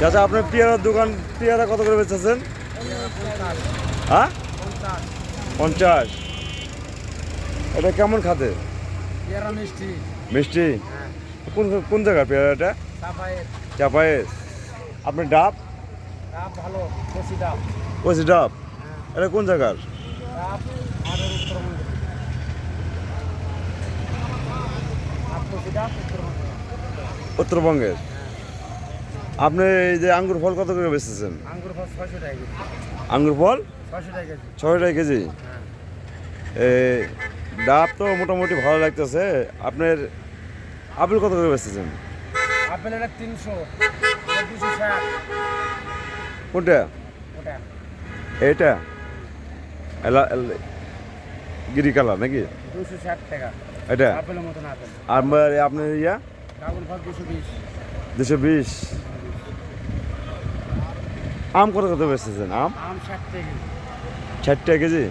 চাচা আপনার পেয়ারার দোকান পেয়ারা কত করে বেচেছেন হ্যাঁ? পঞ্চাশ। এটা কেমন খাতে পেয়ারা মিষ্টি। মিষ্টি? হ্যাঁ। কোন কোন জায়গার পেয়ারাটা চাপায়েস আপনার ডাব? কচি ডাব। হ্যাঁ। এটা কোন জায়গার? উত্তরবঙ্গের? আপনি এই যে আঙ্গুর ফল কত করে বেচতেছেন? আঙ্গুর ফল ছয়শো টাকা কেজি। আঙ্গুর ফল? ছয়শো টাকা কেজি। ডাব তো মোটামুটি ভালো লাগতেছে। আপনার আপেল কত করে বেচতেছেন? আপেল এটা তিনশো এটা কোনটা? এল- গিরি কালার নাকি? দুশো ষাট টাকা। এটা? আপেলের মতন আপেল। আর আপনার ইয়া? দুশো বিশ। দুশো বিশ। আম কত কত বেচতেছেন? আম? আম ষাট কেজি। ষাট টাকা কেজি?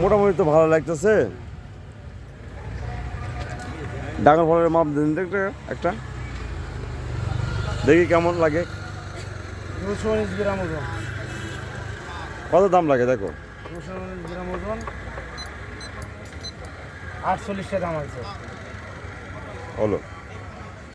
মোটামুটি তো ভালো লাগতেছে। ডাঙর ফলের মাপ দিন একটা একটা। দেখি কেমন লাগে। কত দাম লাগে দেখো। দুশো উনিশ আটচল্লিশ টাকা দাম আছে। হলো।